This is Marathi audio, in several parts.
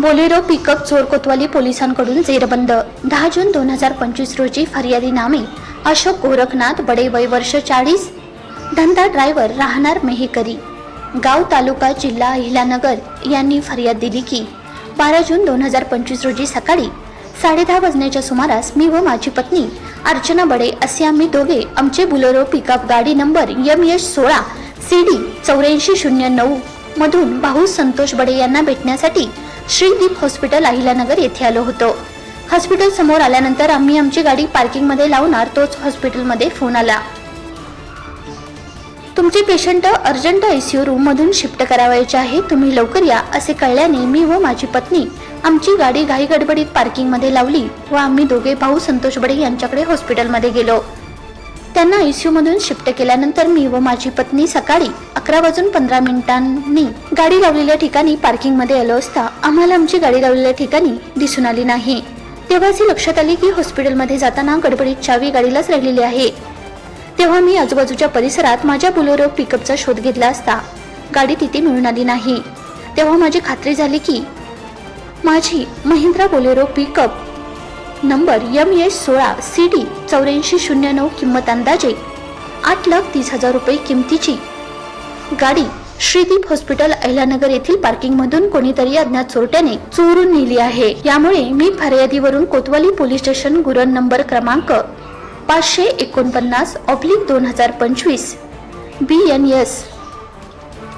बोलेरो पिकअप चोर कोतवाली पोलिसांकडून जेरबंद. दहा जून दोन हजार पंचवीस रोजी फरियादी नामे. अशोक गोरखनाथ बडे वय वर्ष चाळीस. धंदा ड्रायव्हर राहणार मेहेकरी. गाव तालुका जिल्हा अहिलानगर यांनी फर्याद दिली की बारा जून दोन हजार पंचवीस रोजी सकाळी साडेदहा वाजण्याच्या सुमारास मी व माझी पत्नी अर्चना बडे असे आम्ही दोघे आमचे बुलेरो पिकअप गाडी नंबर यम एच सोळा सी डी चौऱ्याऐंशी शून्य नऊ मधून भाऊ संतोष बडे यांना भेटण्यासाठी श्रीदीप हॉस्पिटल अहिल्यानगर येथे आलो होतो. हॉस्पिटल समोर आल्यानंतर आम्ही आमची गाडी पार्किंगमध्ये लावणार तोच हॉस्पिटलमध्ये फोन आला. तुमचे पेशंट अर्जंट आयसीयू रूम मधून शिफ्ट करावायचे आहे तुम्ही लवकर या असे कळल्याने मी व माझी पत्नी आमची गाडी घाई गडबडीत पार्किंगमध्ये लावली व आम्ही दोघे भाऊ संतोष बडे यांच्याकडे हॉस्पिटलमध्ये गेलो. त्यांना आयसीयू मधून शिफ्ट केल्यानंतर मी व माझी पत्नी सकाळी अकरा वाजून पंधरा मिनिटांनी गाडी लावलेल्या ठिकाणी पार्किंगमध्ये आलो असता आम्हाला आमची गाडी लावलेल्या ठिकाणी दिसून आली नाही. तेव्हाच लक्षात आली की हॉस्पिटलमध्ये जाताना गडबडीत चावी गाडीलाच राहिलेली आहे. तेव्हा मी आजूबाजूच्या परिसरात माझ्या बुलेरो पिकअपचा शोध घेतला असता. गाडी तिथे मिळून आली नाही. तेव्हा माझी खात्री झाली की माझी Mahindra Bolero pickup number M H सोळा सी डी चौऱ्याऐंशी शून्य नऊ किंमत अंदाजे आठ लाख तीस हजार रुपये किमतीची. गाडी श्रीदीप हॉस्पिटल अहिलानगर येथील पार्किंगमधून कोणीतरी अज्ञात चोरट्याने चोरून नेली आहे. यामुळे मी फर्यादीवरून कोतवाली पोलीस स्टेशन गुरण नंबर क्रमांक पाचशे एकोणपन्नास ऑब्लिक दोन हजार पंचवीस बी एन एस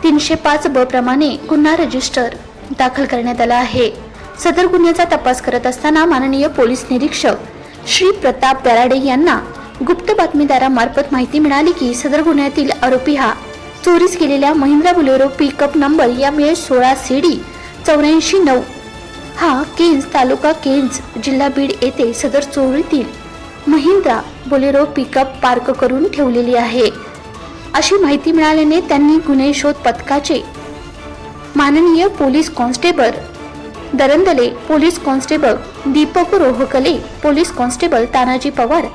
तीनशे पाच ब प्रमाणे गुन्हा रजिस्टर दाखल करण्यात आला आहे. सदर गुन्ह्याचा तपास करत असताना माननीय पोलीस निरीक्षक श्री प्रताप दराडे यांना गुप्त बातमीदारामार्फत माहिती मिळाली की सदर गुन्ह्यातील आरोपी हा चोरीस केलेल्या महिंद्रा बुलेरो पिकअप नंबर या मेळ सोळा सी डी चौऱ्याऐंशी नऊ हा केन्स तालुका केन्स जिल्हा बीड येथे सदर चोरीतील महिंद्रा बोलेरो पिकअप पार्क करून ठेवलेली आहे. अशी माहिती मिळाल्याने त्यांनी गुन्हे शोध पथकाचे माननीय police constable Darandale police constable Deepak Rohakale police constable Tanaji Pawar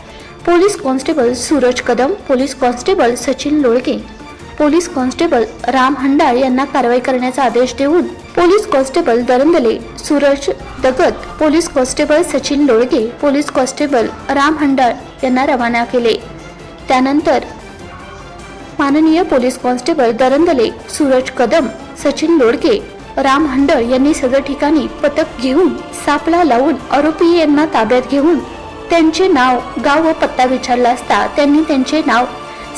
police constable Suraj Kadam police constable Sachin Lolke police constable Ram Handal यांना कारवाई करण्याचा आदेश देऊन police constable Darandale Suraj Dagat police constable Sachin Lolge police constable Ram Handal यांना रवाना केले. त्यानंतर माननीय पोलीस कॉन्स्टेबल दरंदले सूरज कदम सचिन लोडके राम हंडळ यांनी सदर ठिकाणी पथक घेऊन सापळा लावून आरोपी यांना ताब्यात घेऊन त्यांचे नाव गाव व पत्ता विचारला असता त्यांनी त्यांचे नाव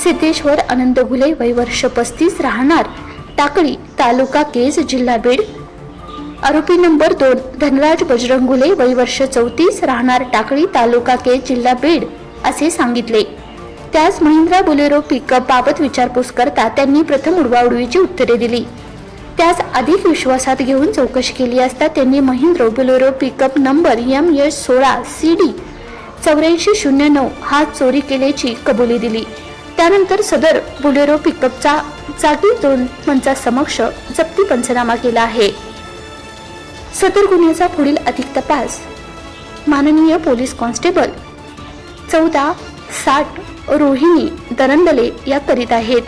सिद्धेश्वर आनंद घुले वय वर्ष पस्तीस राहणार टाकळी तालुका केज जिल्हा बीड. आरोपी नंबर दोन धनराज बजरंगुले वय वर्ष चौतीस राहणार टाकळी तालुका केज जिल्हा बीड असे सांगितले. त्यास महिंद्रा बोलेरो पिकअप बाबत विचारपूस करता त्यांनी प्रथम उडवाउडवीची उत्तरे दिली. त्यास अधिक विश्वासात घेऊन चौकशी केली असता त्यांनी Mahindra Bolero pickup number M H सोळा सी डी चौऱ्याऐंशी शून्य नऊ हा चोरी केल्याची कबुली दिली. त्यानंतर सदर बुलेरो पिकअपचा जागी दोन समक्ष जप्ती पंचनामा केला आहे. सदर गुन्ह्याचा पुढील अधिक तपास. माननीय पोलीस कॉन्स्टेबल चौदा साठ रोहिणी दरंदले या करीत आहेत.